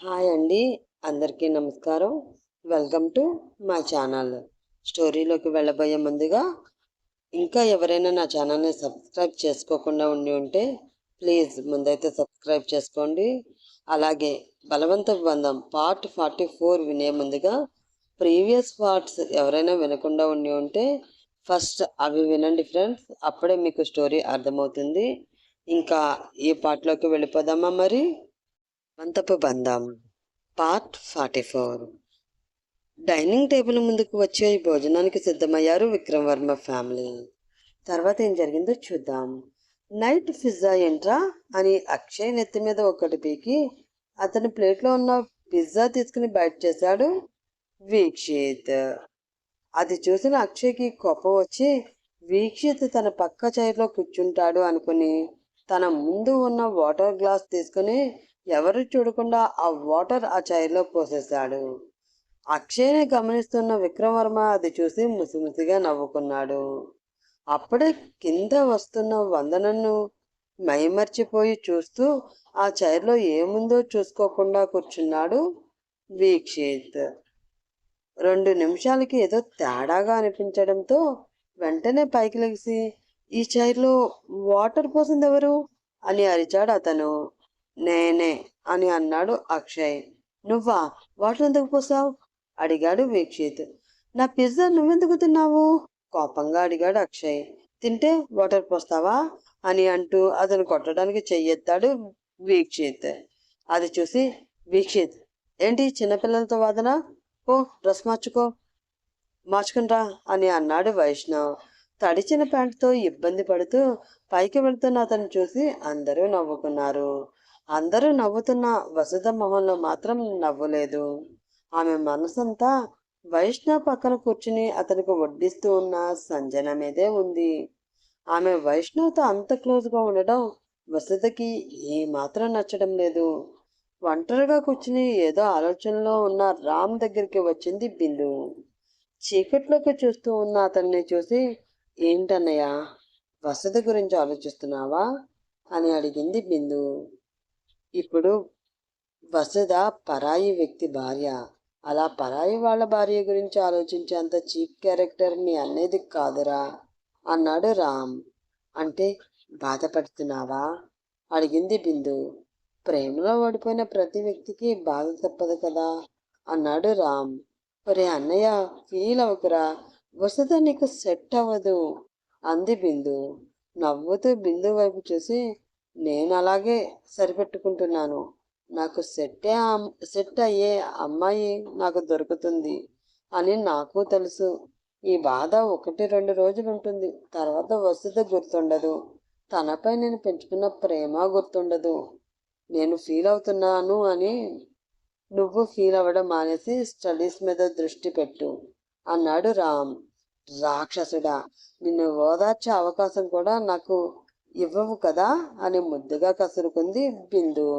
Hi అండి. అందరికీ నమస్కారం. వెల్కమ్ టు మా ఛానల్. స్టోరీలోకి వెళ్ళబోయే ముందుగా ఇంకా ఎవరైనా నా ఛానల్ని సబ్స్క్రైబ్ చేసుకోకుండా ఉండి ఉంటే ప్లీజ్ ముందైతే సబ్స్క్రైబ్ చేసుకోండి. అలాగే బలవంత బంధం పార్ట్ ఫార్టీ ఫోర్ వినే ముందుగా ప్రీవియస్ పార్ట్స్ ఎవరైనా వినకుండా ఉండి ఉంటే ఫస్ట్ అవి వినండి ఫ్రెండ్స్. అప్పుడే మీకు స్టోరీ అర్థమవుతుంది. ఇంకా ఈ పార్ట్లోకి వెళ్ళిపోదామా మరి? వంతపు బంధం. Part forty four. Dining table ముందుకు వచ్చే భోజనానికి సిద్ధమయ్యారు విక్రమ్ వర్మ ఫ్యామిలీ. తర్వాత ఏం జరిగిందో చూద్దాం. నైట్ పిజ్జా ఏంట్రా అని అక్షయ్ నెత్తి మీద ఒకటి పీకి అతని ప్లేట్లో ఉన్న పిజ్జా తీసుకుని బయట చేశాడు వీక్షిత్. అది చూసిన అక్షయ్కి కోపం వచ్చి వీక్షిత్ తన పక్క చైర్లో కూర్చుంటాడు అనుకుని తన ముందు ఉన్న వాటర్ గ్లాస్ తీసుకుని ఎవరు చూడకుండా ఆ వాటర్ ఆ చైర్లో పోసేశాడు. అక్షయ్ని గమనిస్తున్న విక్రమవర్మ అది చూసి ముసిముసిగా నవ్వుకున్నాడు. అప్పుడే కింద వస్తున్న వందనను మైమర్చిపోయి చూస్తూ ఆ చైర్లో ఏముందో చూసుకోకుండా కూర్చున్నాడు వీక్షిత్. రెండు నిమిషాలకి ఏదో తేడాగా అనిపించడంతో వెంటనే పైకి లెగిసి ఈ చైర్లో వాటర్ పోసింది ఎవరు అని అరిచాడు అతను. నేనే అని అన్నాడు అక్షయ్. నువ్వా? వాటర్ ఎందుకు పోసావు? అడిగాడు వీక్షిత్. నా పిజ్జా నువ్వెందుకు తిన్నావు? కోపంగా అడిగాడు అక్షయ్. తింటే వాటర్ పోస్తావా? అని అంటూ అతను కొట్టడానికి చెయ్యెత్తాడు వీక్షిత్. అది చూసి వీక్షిత్ ఏంటి చిన్నపిల్లలతో వాదన? ఓ డ్రెస్ మార్చుకో. మార్చుకునిరా అని అన్నాడు వైష్ణవ్. తడిచిన ప్యాంటుతో ఇబ్బంది పడుతూ పైకి వెళ్తున్న అతను చూసి అందరూ నవ్వుకున్నారు. అందరూ నవ్వుతున్న వసుధ మొహంలో మాత్రం నవ్వులేదు. ఆమె మనసంతా వైష్ణవ్ పక్కన కూర్చుని అతనికి వడ్డిస్తూ ఉన్న సంజన మీదే ఉంది. ఆమె వైష్ణవ్తో అంత క్లోజ్గా ఉండడం వసుధకి ఏమాత్రం నచ్చడం లేదు. ఒంటరిగా కూర్చుని ఏదో ఆలోచనలో ఉన్న రామ్ దగ్గరికి వచ్చింది బిందు. చీకట్లోకి చూస్తూ ఉన్న అతన్ని చూసి ఏంటన్నయ్య వసతి గురించి ఆలోచిస్తున్నావా? అని అడిగింది బిందు. ఇప్పుడు వసుధ పరాయి వ్యక్తి భార్య. అలా పరాయి వాళ్ళ భార్య గురించి ఆలోచించేంత చీప్ క్యారెక్టర్ మీ అనేది కాదురా అన్నాడు రామ్. అంటే బాధపడుతున్నావా? అడిగింది బిందు. ప్రేమలో ఓడిపోయిన ప్రతి వ్యక్తికి బాధ తప్పదు కదా అన్నాడు రామ్. ఒరే అన్నయ్య ఫీల్ అవ్వకురా. వసుధ నీకు సెట్ అవ్వదు అంది బిందు. నవ్వుతూ బిందు వైపు చూసి నేను అలాగే సరిపెట్టుకుంటున్నాను. నాకు సెట్టే సెట్ అయ్యే అమ్మాయి నాకు దొరుకుతుంది అని నాకు తెలుసు. ఈ బాధ ఒకటి రెండు రోజులు ఉంటుంది తర్వాత వసతి గుర్తుండదు. తనపై నేను పెంచుకున్న ప్రేమ గుర్తుండదు. నేను ఫీల్ అవుతున్నాను అని నువ్వు ఫీల్ అవ్వడం మానేసి స్టడీస్ మీద దృష్టి పెట్టు అన్నాడు రామ్. రాక్షసుడా నిన్ను ఓదార్చే అవకాశం కూడా నాకు ఇవ్వవు కదా అని ముద్దుగా కసురుకుంది బిందు.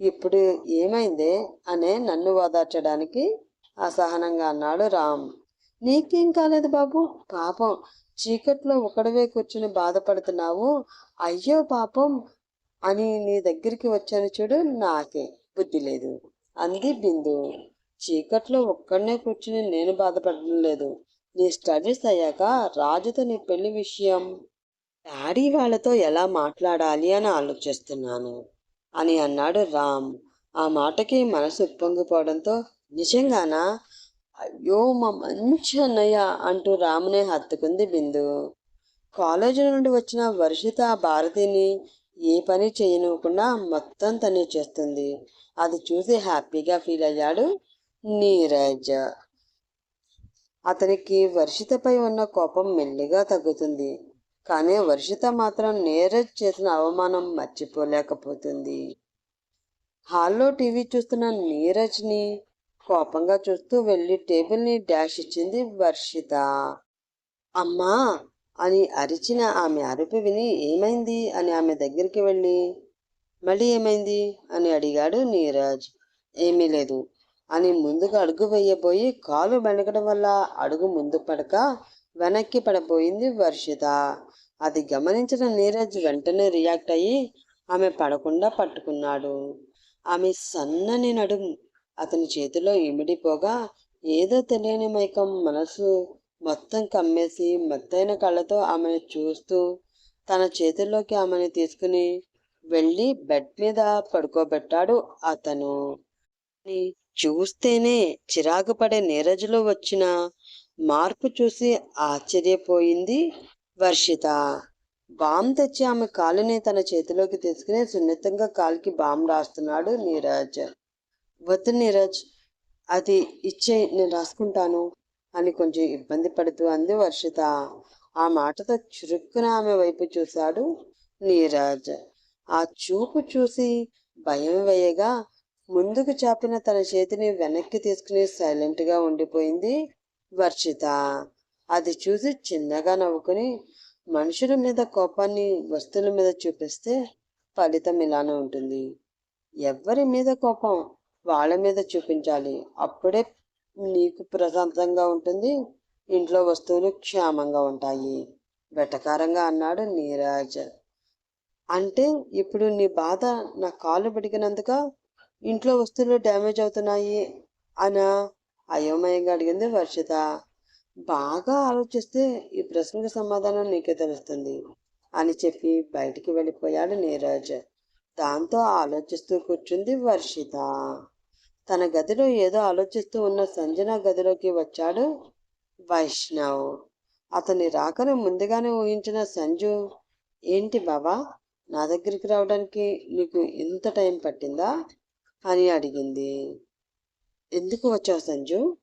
ఇప్పుడు ఏమైంది అనే నన్ను ఓదార్చడానికి అసహనంగా అన్నాడు రామ్. నీకేం కాలేదు బాబు? పాపం. చీకట్లో ఒకడవే కూర్చుని బాధపడుతున్నావు. అయ్యో పాపం అని నీ దగ్గరికి వచ్చాను చూడు నాకే బుద్ధి లేదు అంది బిందు. చీకట్లో ఒక్కడనే కూర్చుని నేను బాధపడడం లేదు. నీ స్టడీస్ అయ్యాక రాజుతో నీ పెళ్ళి విషయం డాడీ వాళ్ళతో ఎలా మాట్లాడాలి అని ఆలోచిస్తున్నాను అని అన్నాడు రామ్. ఆ మాటకి మనసు ఉప్పొంగిపోవడంతో నిజంగానా? అయ్యో మా మంచి అన్నయ్య అంటూ రామునే హత్తుకుంది బిందు. కాలేజీ నుండి వచ్చిన వర్షిత భారతిని ఏ పని చేయనివ్వకుండా మొత్తం తనే చేస్తుంది. అది చూసి హ్యాపీగా ఫీల్ అయ్యాడు నీరజ్. అతనికి వర్షితపై ఉన్న కోపం మెల్లిగా తగ్గుతుంది. కానీ వర్షిత మాత్రం నీరజ్ చేసిన అవమానం మర్చిపోలేకపోతుంది. హాల్లో టీవీ చూస్తున్న నీరజ్ని కోపంగా చూస్తూ వెళ్ళి టేబుల్ని డాష్ ఇచ్చింది వర్షిత. అమ్మా! అని అరిచిన ఆమె అరుపు విని ఏమైంది? అని ఆమె దగ్గరికి వెళ్ళి మళ్ళీ ఏమైంది? అని అడిగాడు నీరజ్. ఏమీ లేదు. అని ముందుకు అడుగు వేయబోయి కాలు మెడగడం వల్ల అడుగు ముందు పడక వెనక్కి పడబోయింది వర్షిత. అది గమనించిన నీరజ్ వెంటనే రియాక్ట్ అయ్యి ఆమె పడకుండా పట్టుకున్నాడు. ఆమె సన్నని నడుం అతని చేతిలో ఇమిడిపోగా ఏదో తెలియని మైకం మనసు మొత్తం కమ్మేసి మత్తైన కళ్ళతో ఆమెను చూస్తూ తన చేతిలోకి ఆమెను తీసుకుని వెళ్ళి బెడ్ మీద పడుకోబెట్టాడు అతను. చూస్తేనే చిరాకు పడే నీరజ్లో వచ్చిన మార్పు చూసి ఆశ్చర్యపోయింది వర్షిత. బామ్ తెచ్చి ఆమె కాలుని తన చేతిలోకి తీసుకుని సున్నితంగా కాలుకి బామ్ రాస్తున్నాడు నీరజ్. వద్దు నీరజ్ అది ఇచ్చే నేను రాసుకుంటాను అని కొంచెం ఇబ్బంది పడుతూ అంది వర్షిత. ఆ మాటతో చురుక్కున ఆమె వైపు చూశాడు నీరజ్. ఆ చూపు చూసి భయం వేయగా ముందుకు చాపిన తన చేతిని వెనక్కి తీసుకుని సైలెంట్గా ఉండిపోయింది వర్షిత. అది చూసి చిన్నగా నవ్వుకుని మనుషుల మీద కోపాన్ని వస్తువుల మీద చూపిస్తే ఫలితం ఇలానే ఉంటుంది. ఎవరి మీద కోపం వాళ్ళ మీద చూపించాలి. అప్పుడే నీకు ప్రశాంతంగా ఉంటుంది. ఇంట్లో వస్తువులు క్షేమంగా ఉంటాయి. వెటకారంగా అన్నాడు నీరాజ్. అంటే ఇప్పుడు నీ బాధ నా కాళ్ళు పిడికినందుక ఇంట్లో వస్తువులు డ్యామేజ్ అవుతున్నాయి అనా? అయోమయంగా అడిగింది వర్షిత బాగా ఆలోచిస్తే ఈ ప్రశ్నకు సమాధానం నీకే తెలుస్తుంది అని చెప్పి బయటికి వెళ్ళిపోయాడు నీరజ్. దాంతో ఆలోచిస్తూ కూర్చుంది వర్షిత తన గదిలో ఏదో ఆలోచిస్తూ ఉన్న సంజన గదిలోకి వచ్చాడు వైష్ణవ్. అతని రాకను ముందుగానే ఊహించిన సంజు ఏంటి బాబా నా దగ్గరికి రావడానికి నీకు ఇంత టైం పట్టిందా? అని అడిగింది. ఎందుకు వచ్చావు సంజు?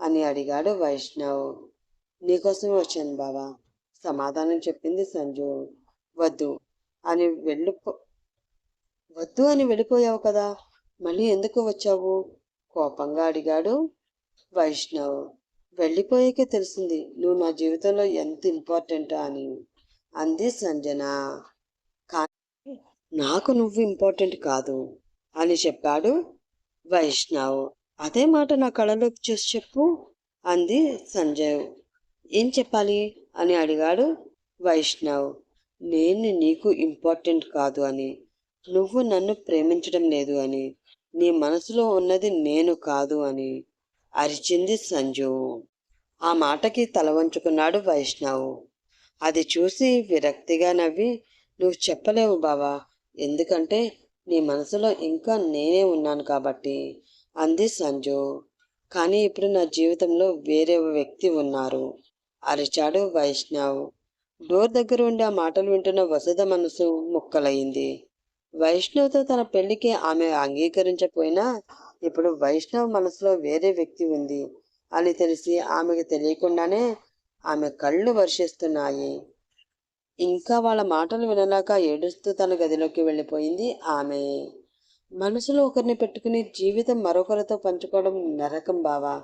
అని అడిగాడు వైష్ణవ్. నీకోసమే వచ్చాను బాబా సమాధానం చెప్పింది సంజు. వద్దు అని వెళ్ళిపో వద్దు అని వెళ్ళిపోయావు కదా. మళ్ళీ ఎందుకు వచ్చావు? కోపంగా అడిగాడు వైష్ణవ్. వెళ్ళిపోయాకే తెలిసింది నువ్వు నా జీవితంలో ఎంత ఇంపార్టెంట్ అని అంది సంజన. కానీ నాకు నువ్వు ఇంపార్టెంట్ కాదు అని చెప్పాడు వైష్ణవ్. అదే మాట నా కళలోకి చూసి చెప్పు అంది సంజయ్. ఏం చెప్పాలి? అని అడిగాడు వైష్ణవ్. నేను నీకు ఇంపార్టెంట్ కాదు అని. నువ్వు నన్ను ప్రేమించడం లేదు అని. నీ మనసులో ఉన్నది నేను కాదు అని అరిచింది సంజు. ఆ మాటకి తల వంచుకున్నాడు వైష్ణవ్. అది చూసి విరక్తిగా నవ్వి నువ్వు చెప్పలేవు బావా. ఎందుకంటే నీ మనసులో ఇంకా నేనే ఉన్నాను కాబట్టి. అంది సంజు. కానీ ఇప్పుడు నా జీవితంలో వేరే వ్యక్తి ఉన్నారు. అరిచాడు వైష్ణవ్. డోర్ దగ్గర ఉండి ఆ మాటలు వింటున్న వసుధ మనసు ముక్కలయ్యింది. వైష్ణవ్తో తన పెళ్ళికి ఆమె అంగీకరించకపోయినా ఇప్పుడు వైష్ణవ్ మనసులో వేరే వ్యక్తి ఉంది అని తెలిసి ఆమెకు తెలియకుండానే ఆమె కళ్ళు వర్షిస్తున్నాయి. ఇంకా వాళ్ళ మాటలు వినలేక ఏడుస్తూ తన గదిలోకి వెళ్ళిపోయింది ఆమె. మనసులో ఒకరిని పెట్టుకుని జీవితం మరొకరితో పంచుకోవడం నరకం బావా.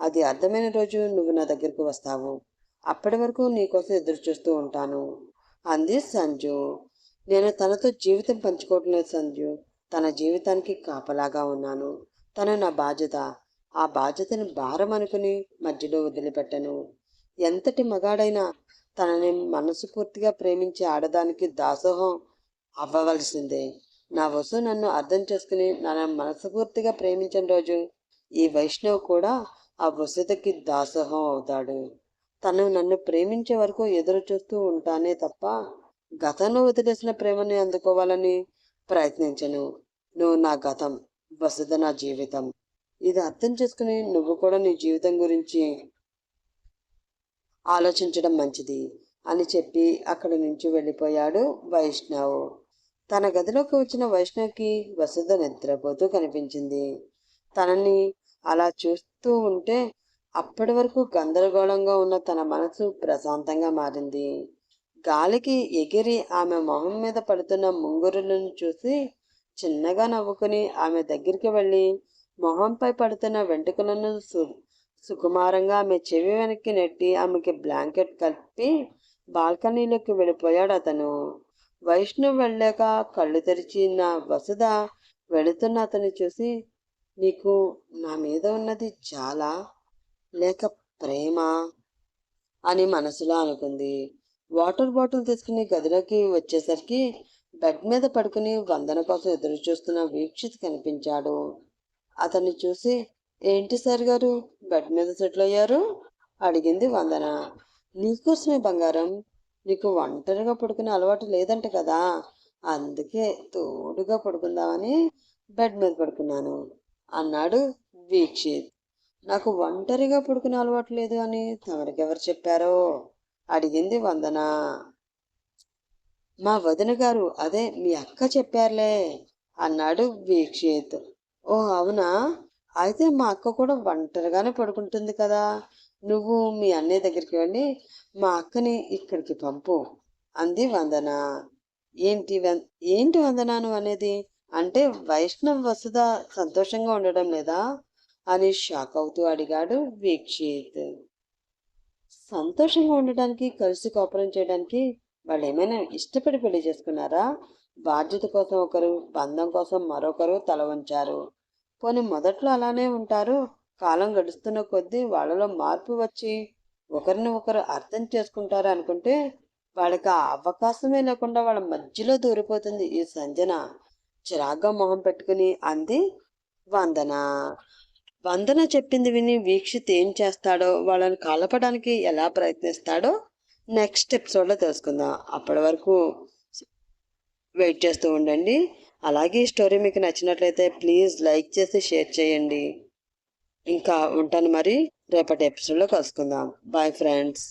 అది అర్థమైన రోజు నువ్వు నా దగ్గరకు వస్తావు. అప్పటి వరకు నీకోసం ఎదురు చూస్తూ ఉంటాను. అంది సంజు. నేను తనతో జీవితం పంచుకోవటం లేదు సంజు. తన జీవితానికి కాపలాగా ఉన్నాను. తను నా బాధ్యత. ఆ బాధ్యతను భారం అనుకుని మధ్యలో వదిలిపెట్టను. ఎంతటి మగాడైనా తనని మనసుపూర్తిగా ప్రేమించే ఆడదానికి దాసోహం అవ్వవలసిందే. నా వసు నన్ను అర్థం చేసుకుని నన్ను మనస్ఫూర్తిగా ప్రేమించిన రోజు ఈ వైష్ణవ్ కూడా ఆ వసుతకి దాసోహం అవుతాడు. తను నన్ను ప్రేమించే వరకు ఎదురు చూస్తూ ఉంటానే తప్ప గతంలో వదిలేసిన ప్రేమని అందుకోవాలని ప్రయత్నించను. నువ్వు నా గతం వసుధ నా జీవితం. ఇది అర్థం చేసుకుని నువ్వు కూడా నీ జీవితం గురించి ఆలోచించడం మంచిది అని చెప్పి అక్కడి నుంచి వెళ్ళిపోయాడు వైష్ణవ్. తన గదిలోకి వచ్చిన వైష్ణవికి వసుధ నిద్రపోతూ కనిపించింది. తనని అలా చూస్తూ ఉంటే అప్పటి వరకు గందరగోళంగా ఉన్న తన మనసు ప్రశాంతంగా మారింది. గాలికి ఎగిరి ఆమె మొహం మీద పడుతున్న ముంగురులను చూసి చిన్నగా నవ్వుకుని ఆమె దగ్గరికి వెళ్ళి మొహంపై పడుతున్న వెంట్రుకలను సు సుకుమారంగా ఆమె చెవి వెనక్కి నెట్టి ఆమెకి బ్లాంకెట్ కలిపి బాల్కనీలోకి వెళ్ళిపోయాడు అతను. వైష్ణవ్ వెళ్ళాక కళ్ళు తెరిచిన వసుధ వెళుతున్న అతన్ని చూసి నీకు నా మీద ఉన్నది చాలా లేక ప్రేమ? అని మనసులో అనుకుంది. వాటర్ బాటిల్ తీసుకుని గదిలోకి వచ్చేసరికి బెడ్ మీద పడుకుని వందన కోసం ఎదురు చూస్తున్న వీక్షిత్ కనిపించాడు. అతన్ని చూసి ఏంటి సార్ గారు బెడ్ మీద సెటిల్ అయ్యారు? అడిగింది వందన. నీకోసమే బంగారం నీకు ఒంటరిగా పడుకునే అలవాటు లేదంట కదా. అందుకే తోడుగా పడుకుందామని బెడ్ మీద పడుకున్నాను అన్నాడు వీక్షిత్. నాకు ఒంటరిగా పడుకునే అలవాటు లేదు అని తమరికెవరు చెప్పారో? అడిగింది వందన. మా వదిన గారు అదే మీ అక్క చెప్పారులే అన్నాడు వీక్షిత్. ఓ అవునా? అయితే మా అక్క కూడా ఒంటరిగానే పడుకుంటుంది కదా. నువ్వు మీ అన్నయ్య దగ్గరికి వెళ్ళి మా అక్కని ఇక్కడికి పంపు. అంది వందన. ఏంటి ఏంటి వందన నువ్వు అనేది? అంటే వైష్ణవ్ వసుధ సంతోషంగా ఉండడం లేదా? అని షాక్ అవుతూ అడిగాడు వీక్షిత్. సంతోషంగా ఉండడానికి కలిసి కోపరం చేయడానికి వాళ్ళు ఏమైనా ఇష్టపడి పెళ్ళి చేసుకున్నారా? బాధ్యత కోసం ఒకరు బంధం కోసం మరొకరు తల వంచారు. పోనీ మొదట్లో అలానే ఉంటారు. కాలం గడుస్తున్న కొద్దీ వాళ్ళలో మార్పు వచ్చి ఒకరిని ఒకరు అర్థం చేసుకుంటారు అనుకుంటే వాళ్ళకి ఆ అవకాశమే లేకుండా వాళ్ళ మధ్యలో దూరిపోతుంది ఈ సంజన. చిరాగ్గా మొహం పెట్టుకుని అంది వందన? వందన చెప్పింది విని వీక్షిత్ ఏం చేస్తాడో వాళ్ళని కలపడానికి ఎలా ప్రయత్నిస్తాడో నెక్స్ట్ ఎపిసోడ్లో తెలుసుకుందాం. అప్పటి వరకు వెయిట్ చేస్తూ ఉండండి. అలాగే ఈ స్టోరీ మీకు నచ్చినట్లయితే ప్లీజ్ లైక్ చేసి షేర్ చేయండి. ఇంకా ఉంటాను మరి. రేపటి ఎపిసోడ్లో కలుసుకుందాం. Bye friends